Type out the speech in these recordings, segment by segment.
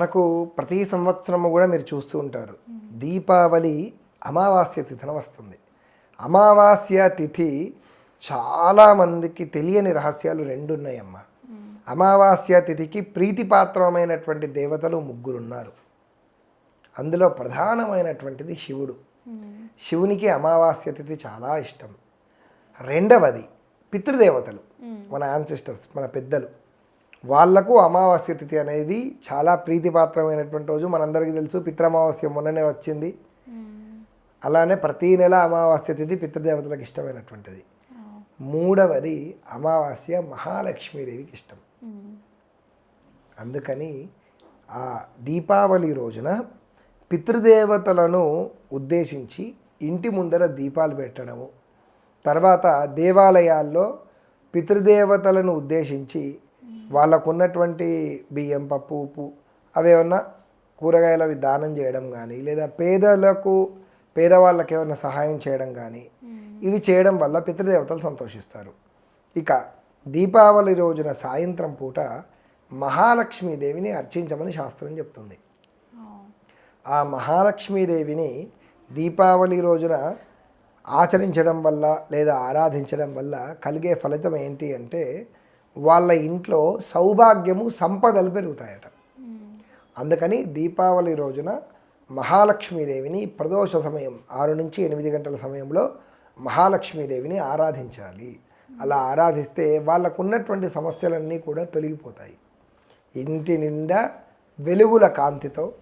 మనకు ప్రతి సంవత్సరము కూడా మీరు చూస్తూ ఉంటారు. దీపావళి అమావాస్య తిథిన వస్తుంది. అమావాస్య తిథి చాలామందికి తెలియని రహస్యాలు రెండు ఉన్నాయమ్మా. అమావాస్య తిథికి ప్రీతిపాత్రమైనటువంటి దేవతలు ముగ్గురు ఉన్నారు అందులో ప్రధానమైనటువంటిది శివుడు. శివునికి అమావాస్య తిథి చాలా ఇష్టం. రెండవది పితృదేవతలు. మన యాన్సిస్టర్స్ మన పెద్దలు. వాళ్ళకు అమావాస్య తిథి అనేది చాలా ప్రీతిపాత్రమైనటువంటి రోజు. మనందరికీ తెలుసు పిత్రమావాస్య మొన్ననే వచ్చింది. అలానే ప్రతీ నెల అమావాస్య తిథి పితృదేవతలకు ఇష్టమైనటువంటిది. మూడవది అమావాస్య మహాలక్ష్మీదేవికి ఇష్టం. అందుకని ఆ దీపావళి రోజున పితృదేవతలను ఉద్దేశించి ఇంటి ముందర దీపాలు పెట్టడము తర్వాత దేవాలయాల్లో పితృదేవతలను ఉద్దేశించి వాళ్ళకు ఉన్నటువంటి బియ్యం పప్పు ఉప్పు అవేమన్నా కూరగాయలు అవి దానం చేయడం కానీ లేదా పేదలకు పేదవాళ్ళకి ఏమైనా సహాయం చేయడం కానీ ఇవి చేయడం వల్ల పితృదేవతలు సంతోషిస్తారు. ఇక దీపావళి రోజున సాయంత్రం పూట మహాలక్ష్మీదేవిని అర్చించమని శాస్త్రం చెప్తుంది. ఆ మహాలక్ష్మీదేవిని దీపావళి రోజున ఆచరించడం వల్ల లేదా ఆరాధించడం వల్ల కలిగే ఫలితం ఏంటి అంటే వాళ్ళ ఇంట్లో సౌభాగ్యము సంపదలు పెరుగుతాయట. అందుకని దీపావళి రోజున మహాలక్ష్మీదేవిని ప్రదోష సమయం ఆరు నుంచి ఎనిమిది గంటల సమయంలో మహాలక్ష్మీదేవిని ఆరాధించాలి. అలా ఆరాధిస్తే వాళ్ళకు ఉన్నటువంటి సమస్యలన్నీ కూడా తొలగిపోతాయి. ఇంటి నిండా వెలుగుల కాంతితో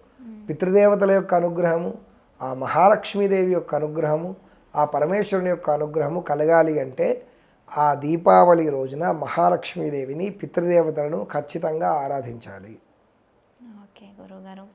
పితృదేవతల యొక్క అనుగ్రహము ఆ మహాలక్ష్మీదేవి యొక్క అనుగ్రహము ఆ పరమేశ్వరుని యొక్క అనుగ్రహము కలగాలి అంటే ఆ దీపావళి రోజున మహాలక్ష్మీదేవిని పితృదేవతలను ఖచ్చితంగా ఆరాధించాలి. ఓకే గురువుగారు